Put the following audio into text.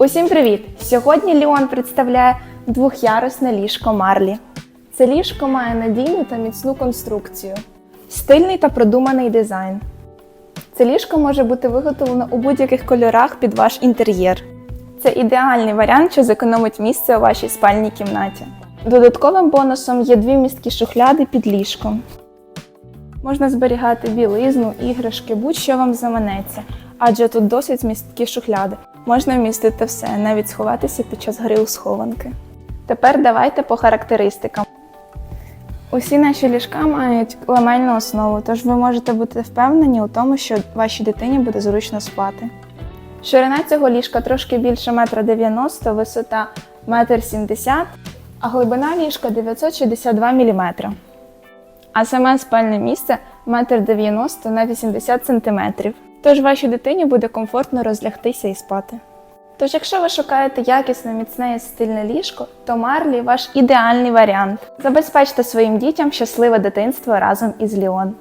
Усім привіт! Сьогодні Ліон представляє двохярусне ліжко Марлі. Це ліжко має надійну та міцну конструкцію, стильний та продуманий дизайн. Це ліжко може бути виготовлено у будь-яких кольорах під ваш інтер'єр. Це ідеальний варіант, що зекономить місце у вашій спальній кімнаті. Додатковим бонусом є дві місткі шухляди під ліжком. Можна зберігати білизну, іграшки, будь-що вам заманеться, адже тут досить місткі шухляди. Можна вмістити все, навіть сховатися під час гри у схованки. Тепер давайте по характеристикам. Усі наші ліжка мають ламельну основу, тож ви можете бути впевнені у тому, що вашій дитині буде зручно спати. Ширина цього ліжка трошки більше 1,90 м, висота 1,70 м, а глибина ліжка 962 мм. А саме спальне місце 1,90 м на 80 см. Тож вашій дитині буде комфортно розлягтися і спати. Тож, якщо ви шукаєте якісне, міцне і стильне ліжко, то Марлі ваш ідеальний варіант. Забезпечте своїм дітям щасливе дитинство разом із Ліон.